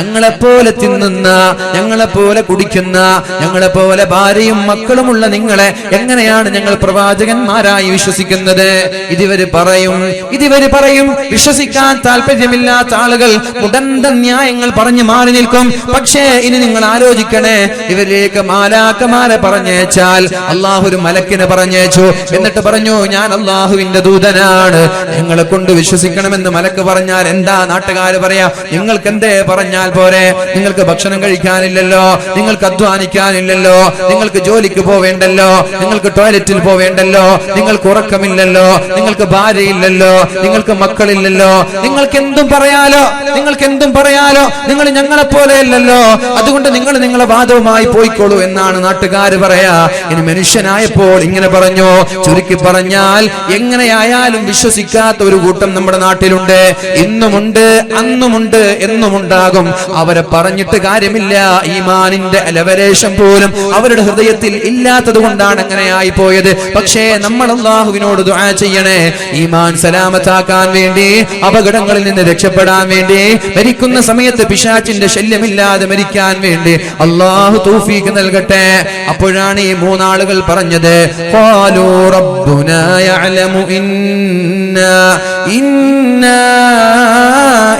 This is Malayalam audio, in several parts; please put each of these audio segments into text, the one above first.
ഞങ്ങളെപ്പോലെ തിന്നുന്ന ഞങ്ങളെപ്പോലെ കുടിക്കുന്ന ഞങ്ങളെപ്പോലെ ഭാര്യയും മക്കളുമുള്ള നിങ്ങളെ എങ്ങനെയാണ് ഞങ്ങൾ പ്രവാചകന്മാരായി വിശ്വസിക്കുന്നത്? ഇതിവര് പറയും ഇതിവര് പറയും വിശ്വസിക്കാൻ താല്പര്യമില്ലാത്ത ആളുകൾ ഉടന്ത ന്യായങ്ങൾ പറഞ്ഞു മാറി നിൽക്കും. പക്ഷേ ഇനി നിങ്ങൾ ആലോചിക്കണേ ഇവരിലേക്ക് മാലാക്കമാരെ പറഞ്ഞേച്ചാൽ അള്ളാഹു ഒരു മലക്കിനെ പറഞ്ഞേച്ചു എന്നിട്ട് പറഞ്ഞു ഞാൻ അള്ളാഹുവിന്റെ ദൂതനാണ്. ഞങ്ങളെ കൊണ്ട് വിശ്വസിക്കണമെന്ന് മലക്ക് പറഞ്ഞാൽ എന്താ നാട്ടുകാര് പറയാ? നിങ്ങൾക്ക് എന്തേ പറഞ്ഞാൽ പോരെ. നിങ്ങൾക്ക് ഭക്ഷണം കഴിക്കാനില്ലല്ലോ. നിങ്ങൾക്ക് അധ്വാനിക്കാനില്ലല്ലോ. നിങ്ങൾക്ക് ജോലിക്ക് പോവേണ്ടല്ലോ. നിങ്ങൾക്ക് ടോയ്ലറ്റിൽ പോവേണ്ടല്ലോ. നിങ്ങൾക്ക് ഉറക്കമില്ലല്ലോ. നിങ്ങൾക്ക് ഭാര്യയില്ലല്ലോ. നിങ്ങൾക്ക് മക്കളില്ലല്ലോ. നിങ്ങൾക്ക് എന്തും പറയാലോ. നിങ്ങൾക്ക് എന്തും പറയാലോ. നിങ്ങൾ ഞങ്ങളെ പോലെയല്ലല്ലോ അതുകൊണ്ട് നിങ്ങൾ നിങ്ങളെ വാദവുമായി പോയിക്കോളൂ എന്നാണ് നാട്ടുകാർ പറയാ. ഇനി മനുഷ്യനായപ്പോൾ ഇങ്ങനെ പറഞ്ഞു. ചുരുക്കി പറഞ്ഞാൽ എങ്ങനെയായാലും വിശ്വസിക്കാത്ത ഒരു കൂട്ടം നമ്മുടെ നാട്ടിലുണ്ട്. ഇന്നുമുണ്ട് അന്നുമുണ്ട് എന്നുമുണ്ടാകും. അവരെ പറഞ്ഞിട്ട് കാര്യമില്ല. ഈമാനിന്റെ ലവരേഷം പോലും അവരുടെ ഹൃദയത്തിൽ ഇല്ലാത്തത് കൊണ്ടാണ് ആയി പോയത് പക്ഷേ നമ്മൾ അള്ളാഹുവിനോട് ദുആ ചെയ്യണേ. ഈമാൻ സലാമത്താക്കാൻ വേണ്ടി അപകടങ്ങളിൽ നിന്ന് രക്ഷപ്പെടാൻ വേണ്ടി മരിക്കുന്ന സമയത്ത് പിശാച്ചിന്റെ ശല്യമില്ലാതെ മരിക്കാൻ വേണ്ടി അള്ളാഹു തൗഫീഖ് നൽകട്ടെ. അപ്പോഴാണ് ഈ മൂന്നാളുകൾ പറഞ്ഞത് യഅലമു ഇന്നാ ഇന്നാ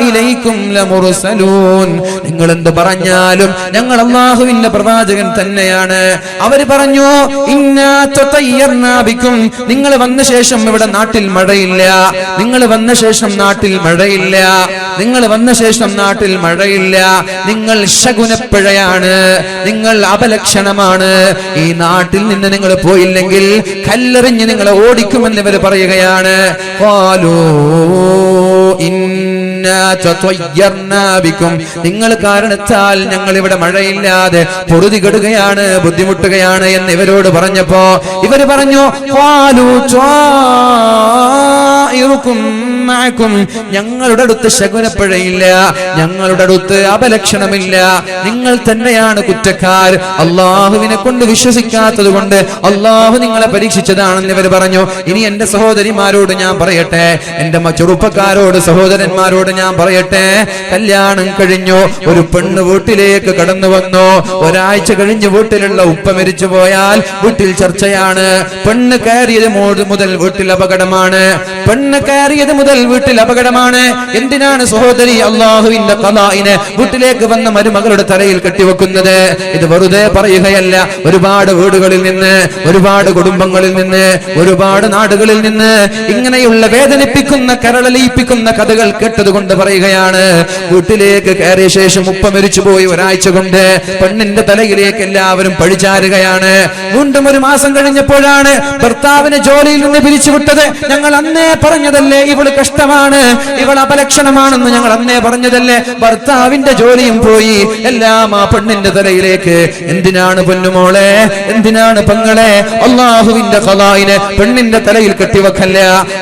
ഇലൈക്കും ലമുർസലൂൻ. നിങ്ങൾ എന്ത് പറഞ്ഞാലും ഞങ്ങൾ അള്ളാഹുവിന്റെ പ്രവാചകൻ തന്നെയാണ്. അവർ പറഞ്ഞു ഇന്നാ തതയ്യർനാ ബിക്കും. നിങ്ങൾ വന്ന ശേഷം ഇവിടെ നാട്ടിൽ മഴയില്ല. നിങ്ങൾ വന്ന ശേഷം നാട്ടിൽ മഴയില്ല. നിങ്ങൾ വന്ന ശേഷം നാട്ടിൽ മഴയില്ല. നിങ്ങൾ ശകുനപ്പിഴയാണ്. നിങ്ങൾ അപലക്ഷണമാണ്. ഈ നാട്ടിൽ നിന്ന് നിങ്ങൾ പോയില്ലെങ്കിൽ കല്ലെറിഞ്ഞ് നിങ്ങളെ ഓടിക്കുമെന്ന് ഇവർ പറയുകയാണ്. ഇന്നാ നിങ്ങൾ കാരണത്താൽ ഞങ്ങൾ ഇവിടെ മഴയില്ലാതെ പൊറുതി കെടുകയാണ് ബുദ്ധിമുട്ടുകയാണ് എന്ന് ഇവരോട് പറഞ്ഞപ്പോ ഇവർ പറഞ്ഞു ഞങ്ങളുടെ അടുത്ത് ശകുനപ്പഴയില്ല. ഞങ്ങളുടെ അടുത്ത് അപലക്ഷണമില്ല. നിങ്ങൾ തന്നെയാണ് കുറ്റക്കാർ. അള്ളാഹുവിനെ കൊണ്ട് വിശ്വസിക്കാത്തത് കൊണ്ട് അള്ളാഹു നിങ്ങളെ പരീക്ഷിച്ചതാണെന്ന് ഇവർ പറഞ്ഞു. ഇനി എന്റെ സഹോദരിമാരോട് ഞാൻ പറയട്ടെ. എന്റെ ചെറുപ്പക്കാരോട് സഹോദരന്മാരോട് ഞാൻ പറയട്ടെ. കല്യാണം കഴിഞ്ഞു. ഒരു പെണ്ണ് വീട്ടിലേക്ക് കടന്നു വന്നു. ഒരാഴ്ച കഴിഞ്ഞ് വീട്ടിലുള്ള ഉപ്പ മരിച്ചു പോയാൽ വീട്ടിൽ ചർച്ചയാണ്. പെണ്ണ് കയറിയത് മുതൽ വീട്ടിൽ അപകടമാണ്. പെണ്ണ് കയറിയത് മുതൽ വീട്ടിൽ അപകടമാണ്. എന്തിനാണ് സഹോദരി അള്ളാഹുവിന്റെ കലായിനെ വീട്ടിലേക്ക് വന്ന മരുമകളുടെ തലയിൽ കെട്ടിവെക്കുന്നത്? ഇത് വെറുതെ പറയുകയല്ല. ഒരുപാട് വീടുകളിൽ നിന്ന് ഒരുപാട് കുടുംബങ്ങളിൽ നിന്ന് ഒരുപാട് നാടുകളിൽ നിന്ന് ഇങ്ങനെയുള്ള വേദനിപ്പിക്കുന്ന കരളലിയിപ്പിക്കുന്ന കഥകൾ കേട്ടതുകൊണ്ട് പറയുകയാണ്. വീട്ടിലേക്ക് കയറിയ ശേഷം ഉപ്പ മരിച്ചു പോയി ഒരാഴ്ച കൊണ്ട് പെണ്ണിന്റെ തലയിലേക്ക് എല്ലാവരും പഴിചാരുകയാണ്. വീണ്ടും ഒരു മാസം കഴിഞ്ഞപ്പോഴാണ് ഭർത്താവിനെ ജോലിയിൽ നിന്ന് പിരിച്ചുവിട്ടത്. ഞങ്ങൾ അന്നേ പറഞ്ഞതല്ലേ ഇവൾ കഷ്ടമാണ് ഇവൾ അപലക്ഷണമാണെന്ന് ഞങ്ങൾ അന്നേ പറഞ്ഞതല്ലേ. ഭർത്താവിന്റെ ജോലിയും പോയി എല്ലാം ആ പെണ്ണിന്റെ തലയിലേക്ക്. എന്തിനാണ് പൊന്നുമോളെ എന്തിനാണ് പെങ്ങളെ? അള്ളാഹുവിന്റെ കലായിനെ പെണ്ണിന്റെ തലയിൽ കെട്ടിവെക്കല്ല.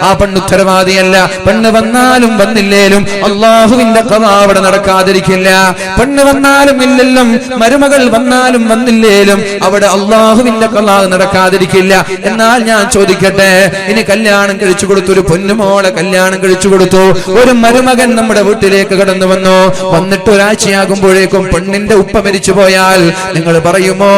ആ പെണ്ണ് ഉത്തരവാദിയല്ല. പെണ്ണ് വന്നാലും വന്നില്ലേലും അള്ളാഹുവിന്റെ കഥ അവിടെ നടക്കാതിരിക്കില്ല. പെണ്ണ് വന്നാലും ഇല്ലല്ലോ മരുമകൾ വന്നാലും വന്നില്ലേലും അവിടെ അള്ളാഹുവിന്റെ കഥ നടക്കാതിരിക്കില്ല. എന്നാൽ ഞാൻ ചോദിക്കട്ടെ ഇനി കല്യാണം കഴിച്ചു കൊടുത്തൊരു പൊന്നുമോളെ കല്യാണം കഴിച്ചു കൊടുത്തു. ഒരു മരുമകൻ നമ്മുടെ വീട്ടിലേക്ക് കടന്നു വന്നു. വന്നിട്ട് ഒരാഴ്ചയാകുമ്പോഴേക്കും പെണ്ണിന്റെ ഉപ്പ മരിച്ചു പോയാൽ നിങ്ങൾ പറയുമോ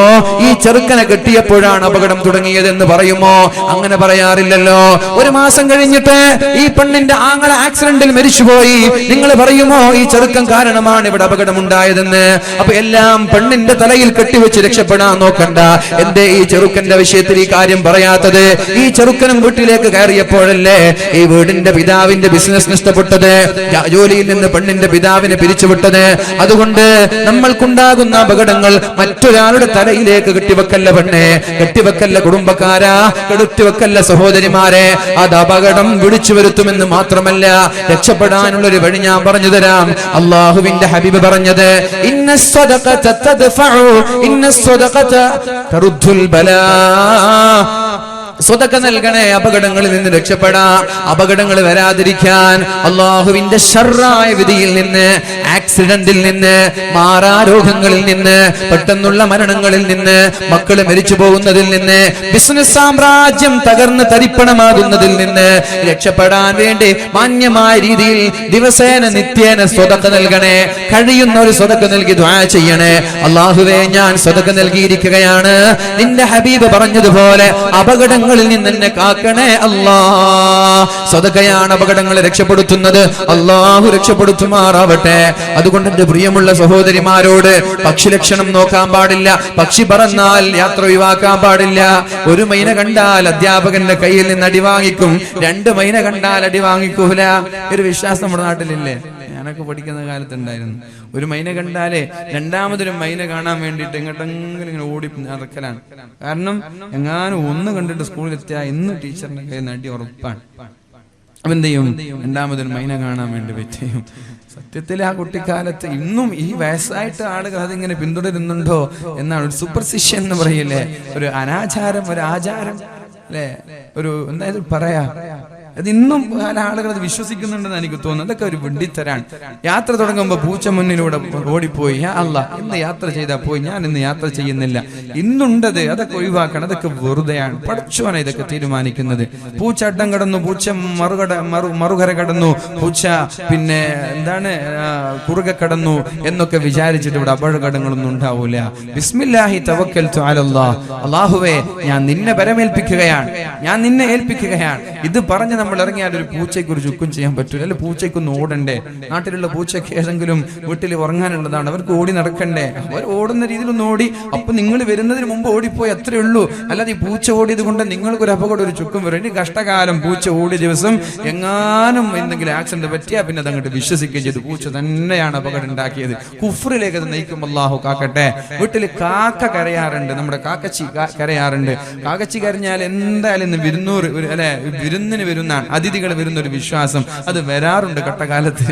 ഈ ചെറുക്കനെ കെട്ടിയപ്പോഴാണ് അപകടം തുടങ്ങിയതെന്ന് പറയുമോ? അങ്ങനെ പറയാറില്ലല്ലോ. ഒരു മാസം കഴിഞ്ഞിട്ട് ഈ പെണ്ണിന്റെ ആങ്ങളെ ആക്സിഡന്റിൽ മരിച്ചുപോയി. നിങ്ങൾ പറയുമോ ഈ ചെറുക്കൻ കാരണമാണ് ഇവിടെ അപകടം ഉണ്ടായതെന്ന് അപ്പൊ എല്ലാം പെണ്ണിന്റെ തലയിൽ കെട്ടിവെച്ച് രക്ഷപ്പെടാൻ നോക്കണ്ട. എന്റെ ഈ ചെറുക്കന്റെ വിഷയത്തിൽ ഈ കാര്യം പറയാത്തത്? ഈ ചെറുക്കനും വീട്ടിലേക്ക് കയറിയപ്പോഴല്ലേ ഈ വീടിന്റെ പിതാവിന്റെ ബിസിനസ് നഷ്ടപ്പെട്ടത് ജോലിയിൽ നിന്ന് പെണ്ണിന്റെ പിതാവിനെ പിരിച്ചുവിട്ടത്. അതുകൊണ്ട് നമ്മൾക്കുണ്ടാകുന്ന അപകടങ്ങൾ മറ്റൊരാളുടെ തലയിലേക്ക് കെട്ടിവെക്കല്ല പെണ്ണെ. കെട്ടിവെക്കല്ല കുടുംബക്കാരാ കെടുത്തിവെക്കല്ല സഹോദരിമാരെ. അത് അപകടം വിളിച്ചു വരുത്തുമെന്ന് മാത്രമല്ല രക്ഷപ്പെടാനുള്ള ഒരു വഴി ഞാൻ പറഞ്ഞു തരാം. അള്ളാഹുവിന്റെ ഹബീബ് പറഞ്ഞത് ഇന്ന ഇന്ന സ്വതക്ക നൽകണേ അപകടങ്ങളിൽ നിന്ന് രക്ഷപ്പെടാൻ അപകടങ്ങൾ വരാതിരിക്കാൻ അള്ളാഹുവിന്റെ ഷർറായ വിധിയിൽ നിന്ന് ആക്സിഡന്റിൽ നിന്ന് മാറാരോഗങ്ങളിൽ നിന്ന് പെട്ടെന്നുള്ള മരണങ്ങളിൽ നിന്ന് മക്കൾ മരിച്ചു പോകുന്നതിൽ നിന്ന് ബിസിനസ് സാമ്രാജ്യം തകർന്ന് തരിപ്പണമാകുന്നതിൽ നിന്ന് രക്ഷപ്പെടാൻ വേണ്ടി മാന്യമായ രീതിയിൽ ദിവസേന നിത്യേന സ്വതക്ക നൽകണേ. കഴിയുന്ന ഒരു സ്വതക്ക നൽകി ദ്വാ ചെയ്യണേ. അള്ളാഹുവേ ഞാൻ സ്വതക്ക നൽകിയിരിക്കുകയാണ്. നിന്റെ ഹബീബ് പറഞ്ഞതുപോലെ അപകടങ്ങളിൽ നിന്ന് എന്നെ കാക്കണേ അല്ലാ. സ്വതകയാണ് അപകടങ്ങളെ രക്ഷപ്പെടുത്തുന്നത്. അള്ളാഹു രക്ഷപ്പെടുത്തുമാറാവട്ടെ. അതുകൊണ്ട് എന്റെ പ്രിയമുള്ള സഹോദരിമാരോട് പക്ഷി ലക്ഷണം നോക്കാൻ പാടില്ല. പക്ഷി പറന്നാൽ യാത്ര ഒഴിവാക്കാൻ പാടില്ല. ഒരു മൈന കണ്ടാൽ അധ്യാപകന്റെ കയ്യിൽ നിന്ന് അടി വാങ്ങിക്കും. രണ്ട് മൈന കണ്ടാൽ അടി വാങ്ങിക്കൂല. ഒരു വിശ്വാസം നമ്മുടെ നാട്ടിലില്ലേ? ഞാനൊക്കെ പഠിക്കുന്ന കാലത്തുണ്ടായിരുന്നു ഒരു മൈന കണ്ടാലേ രണ്ടാമതൊരു മൈന കാണാൻ വേണ്ടിയിട്ട് എങ്ങോട്ടെങ്കിലും ഇങ്ങനെ ഓടി നടക്കലാണ്. കാരണം എങ്ങാനും ഒന്ന് കണ്ടിട്ട് സ്കൂളിൽ എത്തിയാൽ ഇന്ന് ടീച്ചറിന്റെ കയ്യിൽ നടി ഉറപ്പാണ്. എന്ത് ചെയ്യും? രണ്ടാമതൊരു മൈന കാണാൻ വേണ്ടി പറ്റും സത്യത്തിൽ ആ കുട്ടിക്കാലത്ത് ഇന്നും ഈ വയസ്സായിട്ട് ആളുകൾ അതിങ്ങനെ പിന്തുടരുന്നുണ്ടോ എന്നാണ് ഒരു സൂപ്പർസിഷൻ എന്ന് പറയില്ലേ? ഒരു അനാചാരം ഒരു ആചാരം അല്ലെ? ഒരു എന്തായാലും പറയാ? അത് ഇന്നും പല ആളുകൾ അത് വിശ്വസിക്കുന്നുണ്ടെന്ന് എനിക്ക് തോന്നുന്നു. അതൊക്കെ ഒരു വെണ്ടിത്തരാണ് യാത്ര തുടങ്ങുമ്പോൾ പൂച്ച മുന്നിലൂടെ ഓടിപ്പോയി. അല്ല ഇന്ന് യാത്ര ചെയ്താൽ പോയി. ഞാൻ ഇന്ന് യാത്ര ചെയ്യുന്നില്ല. ഇന്നുണ്ടത് അതൊക്കെ ഒഴിവാക്കണം. അതൊക്കെ വെറുതെയാണ്. പഠിച്ചുവാണ് ഇതൊക്കെ തീരുമാനിക്കുന്നത്. പൂച്ച അഡ്ഡം കടന്നു പൂച്ച മറുകട മറു മറുകര കടന്നു പൂച്ച പിന്നെ എന്താണ് കുറുകെ കടന്നു എന്നൊക്കെ വിചാരിച്ചിട്ട് ഇവിടെ അപകടങ്ങളൊന്നും ഉണ്ടാവൂല. ബിസ്മില്ലാഹി തവക്കൽ അള്ളാഹുവേ ഞാൻ നിന്നെ പരമേൽപ്പിക്കുകയാണ് ഞാൻ നിന്നെ ഏൽപ്പിക്കുകയാണ്. ഇത് പറഞ്ഞ് നമ്മൾ ഇറങ്ങിയാൽ ഒരു പൂച്ചയ്ക്ക് ഒരു ചുക്കും ചെയ്യാൻ പറ്റൂല. അല്ലെ പൂച്ചയ്ക്കൊന്ന് ഓടണ്ടേ? നാട്ടിലുള്ള പൂച്ചയ്ക്ക് ഏതെങ്കിലും വീട്ടിൽ ഉറങ്ങാനുള്ളതാണ്. അവർക്ക് ഓടി നടക്കണ്ടേ? അവർ ഓടുന്ന രീതിയിലൊന്ന് ഓടി. അപ്പൊ നിങ്ങൾ വരുന്നതിന് മുമ്പ് ഓടിപ്പോയി അത്രേ ഉള്ളൂ. അല്ലാതെ ഈ പൂച്ച ഓടിയത് കൊണ്ട് നിങ്ങൾക്ക് ഒരു അപകടം ഒരു ചുക്കും വരും. ഇനി കഷ്ടകാലം പൂച്ച ഓടി ദിവസം എങ്ങാനും എന്തെങ്കിലും ആക്സിഡന്റ് പറ്റിയാ പിന്നെ അതങ്ങോട്ട് വിശ്വസിക്കുകയും ചെയ്തു. പൂച്ച തന്നെയാണ് അപകടം ഉണ്ടാക്കിയത്. കുഫറിലേക്ക് അത് നയിക്കും കാക്കട്ടെ. വീട്ടിൽ കാക്ക കരയാറുണ്ട്. നമ്മുടെ കാക്കച്ചി കരയാറുണ്ട്. കാക്കച്ചി കരഞ്ഞാൽ എന്തായാലും വിരുന്നൂർ അല്ലെ വിരുന്നിന് വരുന്നാണ് അതിഥികൾ വരുന്ന ഒരു വിശ്വാസം. അത് വരാറുണ്ട് കട്ടകാലത്ത്.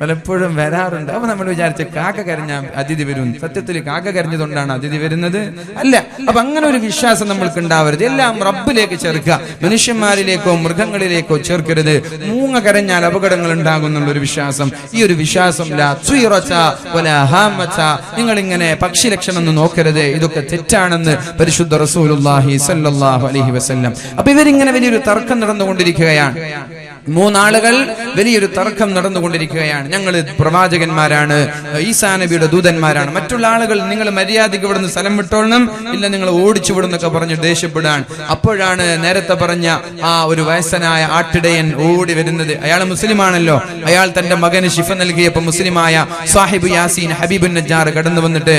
പലപ്പോഴും വരാറുണ്ട്. അപ്പൊ നമ്മൾ വിചാരിച്ച കാക്ക കരഞ്ഞ അതിഥി വരും. സത്യത്തിൽ കാക്ക കരഞ്ഞതുകൊണ്ടാണ് അതിഥി വരുന്നത്. അല്ല അപ്പൊ അങ്ങനെ ഒരു വിശ്വാസം നമ്മൾക്ക് ഉണ്ടാവരുത്. എല്ലാം റബ്ബിലേക്ക് ചേർക്കുക. മനുഷ്യന്മാരിലേക്കോ മൃഗങ്ങളിലേക്കോ ചേർക്കരുത്. മൂങ്ങ കരഞ്ഞാൽ അപകടങ്ങൾ ഉണ്ടാകുന്നുള്ള ഒരു വിശ്വാസം. ഈ ഒരു വിശ്വാസം. നിങ്ങൾ ഇങ്ങനെ പക്ഷി ലക്ഷണം നോക്കരുത്. ഇതൊക്കെ തെറ്റാണെന്ന് പരിശുദ്ധ വസല്ലം. അപ്പൊ ഇവരിങ്ങനെ വലിയൊരു തർക്കം നടന്നുകൊണ്ടിരിക്കുകയാണ്. മൂന്നാളുകൾ വലിയൊരു തർക്കം നടന്നുകൊണ്ടിരിക്കുകയാണ്. ഞങ്ങൾ പ്രവാചകന്മാരാണ് ഈസാ നബിയുടെ ദൂതന്മാരാണ്. മറ്റുള്ള ആളുകൾ നിങ്ങൾ മര്യാദയ്ക്ക് ഇവിടുന്ന് സ്ഥലം വിട്ടോളണം ഇല്ല നിങ്ങൾ ഓടിച്ചു വിടുന്നൊക്കെ പറഞ്ഞ് ദേഷ്യപ്പെടാൻ അപ്പോഴാണ് നേരത്തെ പറഞ്ഞ ആ ഒരു വയസ്സനായ ആട്ടിടയൻ ഓടി വരുന്നത്. അയാൾ മുസ്ലിമാണല്ലോ. അയാൾ തന്റെ മകന് ശിഫ നൽകിയപ്പോ മുസ്ലിമായ സാഹിബ് യാസീൻ ഹബീബുൻ നജാർ കടന്നു വന്നിട്ട്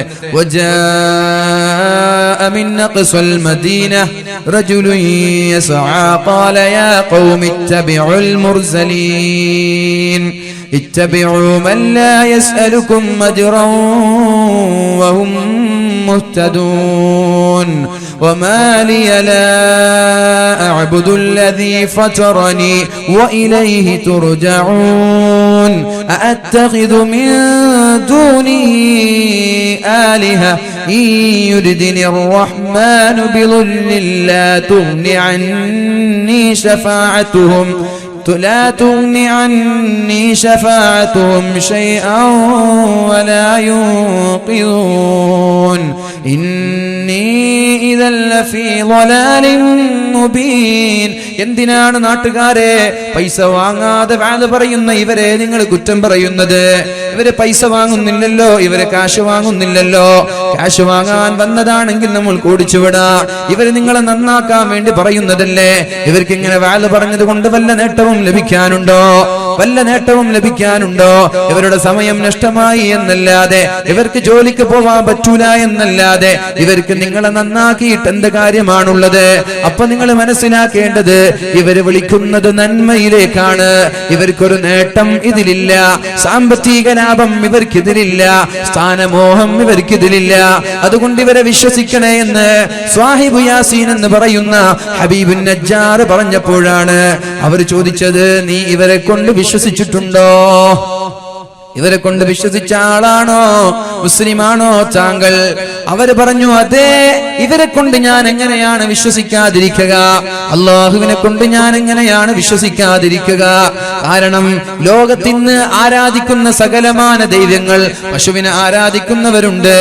وجاء من أقصى المدينة رجل يسعى قال يا قوم اتبعوا المرسلين اتبعوا من لا يسألكم أجرا وهم مهتدون وما لي لا أعبد الذي فطرني وإليه ترجعون أأتخذ من دونه آلهة إن يردني الرحمن بضر لا تغن عني شفاعتهم لا تغن عني شفاعتهم شيئا ولا ينقذون. إني എന്തിനാണ് നാട്ടുകാരെ പൈസ വാങ്ങാതെ വാത് പറയുന്ന ഇവരെ നിങ്ങൾ കുറ്റം പറയുന്നത്? ഇവർ പൈസ വാങ്ങുന്നില്ലല്ലോ ഇവരെ കാശ് വാങ്ങുന്നില്ലല്ലോ. കാശ് വാങ്ങാൻ വന്നതാണെങ്കിൽ നമ്മൾ കൂടിച്ചുവിടാ. ഇവർ നിങ്ങളെ നന്നാക്കാൻ വേണ്ടി പറയുന്നതല്ലേ? ഇവർക്ക് ഇങ്ങനെ വാൽ പറഞ്ഞത് കൊണ്ട് വല്ല നേട്ടവും ലഭിക്കാനുണ്ടോ? വല്ല നേട്ടവും ലഭിക്കാനുണ്ടോ? ഇവരുടെ സമയം നഷ്ടമായി എന്നല്ലാതെ ഇവർക്ക് ജോലിക്ക് പോവാൻ പറ്റൂല എന്നല്ലാതെ ഇവർക്ക് നിങ്ങളെ നന്നാക്കിയിട്ട് എന്ത് കാര്യമാണുള്ളത്? അപ്പൊ നിങ്ങൾ മനസ്സിലാക്കേണ്ടത് ഇവർ വിളിക്കുന്നത് നന്മയിലേക്കാണ്. ഇവർക്കൊരു നേട്ടം ഇതിലില്ല. സാമ്പത്തിക ലാഭം ഇവർക്കിതിലില്ല. സ്ഥാനമോഹം ഇവർക്കിതിലില്ല. അതുകൊണ്ട് ഇവരെ വിശ്വസിക്കണേ എന്ന് സ്വാഹിബ് യാസീൻ എന്ന് പറയുന്ന ഹബീബുൻ നജ്ജാർ പറഞ്ഞപ്പോഴാണ് അവർ ചോദിച്ചത് നീ ഇവരെ കൊണ്ട് വിശ്വസിച്ചിട്ടുണ്ടോ? ഇവരെ കൊണ്ട് വിശ്വസിച്ച ആളാണോ? മുസ്ലിമാണോ? താങ്കൾ അവർ പറഞ്ഞു അതെ ഇവരെ കൊണ്ട് ഞാൻ എങ്ങനെയാണ് വിശ്വസിക്കാതിരിക്കുക? അള്ളാഹുവിനെ കൊണ്ട് ഞാൻ എങ്ങനെയാണ് വിശ്വസിക്കാതിരിക്കുക? കാരണം ലോകത്തിന്ന് ആരാധിക്കുന്ന സകലമാന ദൈവങ്ങൾ പശുവിനെ ആരാധിക്കുന്നവരുണ്ട്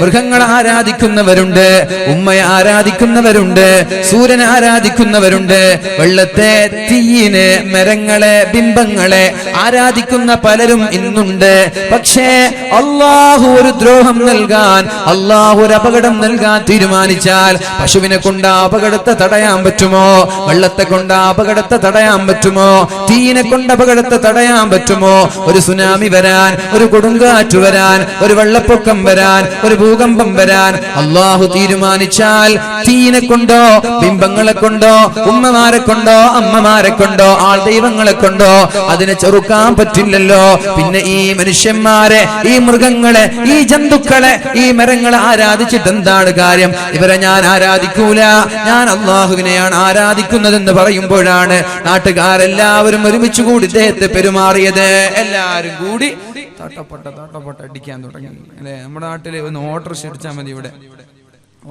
മൃഗങ്ങളെ ആരാധിക്കുന്നവരുണ്ട് ഉമ്മയെ ആരാധിക്കുന്നവരുണ്ട് സൂര്യനെ ആരാധിക്കുന്നവരുണ്ട് വെള്ളത്തെ തീയിനെ മരങ്ങളെ ബിംബങ്ങളെ ആരാധിക്കുന്ന പലരും ഇന്നുണ്ട്. പക്ഷേ അള്ളാഹു ഒരു ദ്രോഹം നൽകാൻ അള്ളാഹു ഒരു അപകടം നൽകാൻ തീരുമാനിച്ചാൽ പശുവിനെ കൊണ്ട് അപകടത്തെ തടയാൻ പറ്റുമോ? വെള്ളത്തെ കൊണ്ട് അപകടത്തെ തടയാൻ പറ്റുമോ? തീയിനെ കൊണ്ട് അപകടത്തെ തടയാൻ പറ്റുമോ? ഒരു സുനാമി വരാൻ ഒരു കൊടുങ്കാറ്റ് വരാൻ ഒരു വെള്ളപ്പൊക്കം വരാൻ ഒരു ഭൂകമ്പം വരാൻ അള്ളാഹു തീരുമാനിച്ചാൽ തീയിനെ കൊണ്ടോ ബിംബങ്ങളെ കൊണ്ടോ ഉമ്മമാരെ കൊണ്ടോ അമ്മമാരെ കൊണ്ടോ ആൾ ദൈവങ്ങളെ കൊണ്ടോ അതിനെ ചെറുക്കാൻ പറ്റില്ലല്ലോ. പിന്നെ ഈ മനുഷ്യന്മാരെ ഈ മൃഗങ്ങളെ ഈ ജന്തുക്കളെ ഈ മരങ്ങളെ ആരാധിച്ചിട്ട് എന്താണ് കാര്യം? ഇവരെ ഞാൻ ആരാധിക്കൂല. ഞാൻ അള്ളാഹുവിനെയാണ് ആരാധിക്കുന്നതെന്ന് പറയുമ്പോഴാണ് നാട്ടുകാരെല്ലാവരും ഒരുമിച്ച് കൂടി ഇദ്ദേഹത്തെ പെരുമാറിയത്. എല്ലാവരും കൂടി തട്ടപ്പെട്ട തട്ടപ്പെട്ട അടിക്കാൻ തുടങ്ങി. അല്ലെ? നമ്മുടെ നാട്ടിൽ ഒന്ന് ഓട്ടർ ഷെടിച്ചാൽ മതി ഇവിടെ.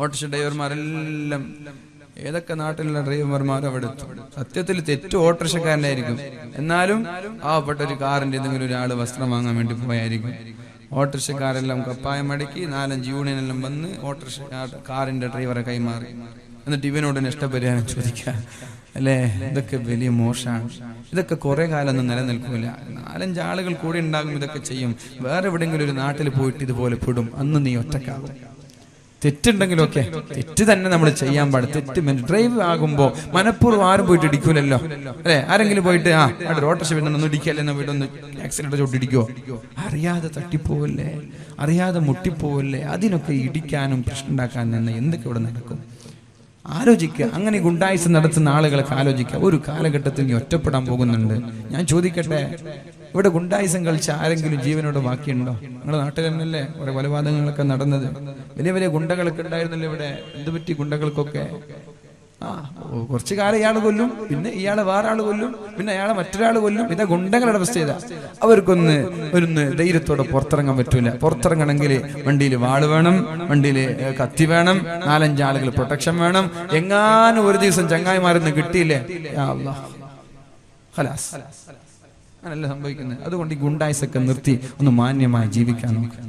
ഓട്ടർ ഡ്രൈവർമാരെല്ലാം ഏതൊക്കെ നാട്ടിലുള്ള ഡ്രൈവർമാർ അവിടെ സത്യത്തിൽ തെറ്റ് ഓട്ടർഷക്കാരനായിരിക്കും. എന്നാലും പാവപ്പെട്ട ഒരു കാറിന്റെ എന്തെങ്കിലും ഒരാൾ വസ്ത്രം വാങ്ങാൻ വേണ്ടി പോയായിരിക്കും. ഓട്ടോറിക്ഷക്കാരെല്ലാം കപ്പായം മടക്കി നാലഞ്ച് യൂണിയനെല്ലാം വന്ന് ഓട്ടോറിക്ഷ കാറിന്റെ ഡ്രൈവറെ കൈമാറി. എന്നിട്ട് ഇവനോട് നഷ്ടപരിഹാരം ചോദിക്കുക അല്ലേ ഇതൊക്കെ വലിയ മോശമാണ്. ഇതൊക്കെ കുറെ കാലം ഒന്നും നിലനിൽക്കില്ല നാലഞ്ച് ആളുകൾ കൂടെ ഉണ്ടാകും ഇതൊക്കെ ചെയ്യും. വേറെ എവിടെയെങ്കിലും ഒരു നാട്ടിൽ പോയിട്ട് ഇതുപോലെ പെടും. അന്ന് നീ ഒറ്റക്കാവും. തെറ്റുണ്ടെങ്കിലൊക്കെ തെറ്റ് തന്നെ നമ്മൾ ചെയ്യാൻ പാടില്ല. തെറ്റ് ഡ്രൈവ് ആകുമ്പോ മനഃപൂർവം ആരും പോയിട്ട് ഇടിക്കൂലല്ലോ. അല്ലെ? ആരെങ്കിലും പോയിട്ട് ആ അവിടെ ഓട്ടോറിക്ഷ പിന്നെ ഇടിക്കല്ലേ എന്ന് പോയിട്ട് ഒന്ന് ആക്സിഡന്റ് ചോട്ട് ഇടിക്കോ അറിയാതെ തട്ടിപ്പോവല്ലേ? അറിയാതെ മുട്ടിപ്പോവല്ലേ? അതിനൊക്കെ ഇടിക്കാനും പ്രശ്നം ഉണ്ടാക്കാനും എന്തൊക്കെ ഇവിടെ നടക്കും? ആലോചിക്കുക. അങ്ങനെ ഗുണ്ടായുസ് നടത്തുന്ന ആളുകളൊക്കെ ആലോചിക്കുക. ഒരു കാലഘട്ടത്തിൽ നീ ഒറ്റപ്പെടാൻ പോകുന്നുണ്ട്. ഞാൻ ചോദിക്കട്ടെ ഇവിടെ ഗുണ്ടായുസം കളിച്ച ആരെങ്കിലും ജീവനോട് ബാക്കിയുണ്ടോ? നിങ്ങളുടെ നാട്ടിൽ തന്നെയല്ലേ കുറെ കൊലപാതകങ്ങളൊക്കെ നടന്നത്. വലിയ വലിയ ഗുണ്ടകളൊക്കെ ഉണ്ടായിരുന്നല്ലോ ഇവിടെ. എന്തുപറ്റി ഗുണ്ടകൾക്കൊക്കെ? ആ കുറച്ചു കാലം ഇയാൾ കൊല്ലും പിന്നെ ഇയാളെ വേറെ ആൾ കൊല്ലും പിന്നെ അയാളെ മറ്റൊരാൾ കൊല്ലും ഇതാ ഗുണ്ടകളുടെ അവസ്ഥ ചെയ്താ. അവർക്കൊന്ന് ഒരു ധൈര്യത്തോടെ പുറത്തിറങ്ങാൻ പറ്റൂല. പുറത്തിറങ്ങണമെങ്കിൽ വണ്ടിയിൽ വാൾ വേണം വണ്ടിയിൽ കത്തി വേണം നാലഞ്ച് ആളുകൾ പ്രൊട്ടക്ഷൻ വേണം. എങ്ങാനും ഒരു ദിവസം ചങ്ങായിമാരൊന്നും കിട്ടിയില്ലേ? അങ്ങനല്ല സംഭവിക്കുന്നത് അതുകൊണ്ട് ഈ ഗുണ്ടായ്സൊക്കെ നിർത്തി ഒന്ന് മാന്യമായി ജീവിക്കാൻ നോക്കുക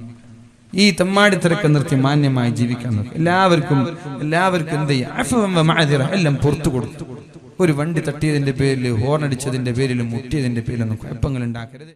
ഈ തെമ്മാടിത്തരക്കെ നിർത്തി മാന്യമായി ജീവിക്കാൻ നോക്കുക എല്ലാവർക്കും എല്ലാവർക്കും എന്ത് ചെയ്യാം? എല്ലാം പുറത്തു കൊടുത്തു. ഒരു വണ്ടി തട്ടിയതിന്റെ പേരിൽ ഹോർണടിച്ചതിന്റെ പേരിൽ മുട്ടിയതിന്റെ പേരിലൊന്നും കുഴപ്പങ്ങൾ ഉണ്ടാക്കരുത്.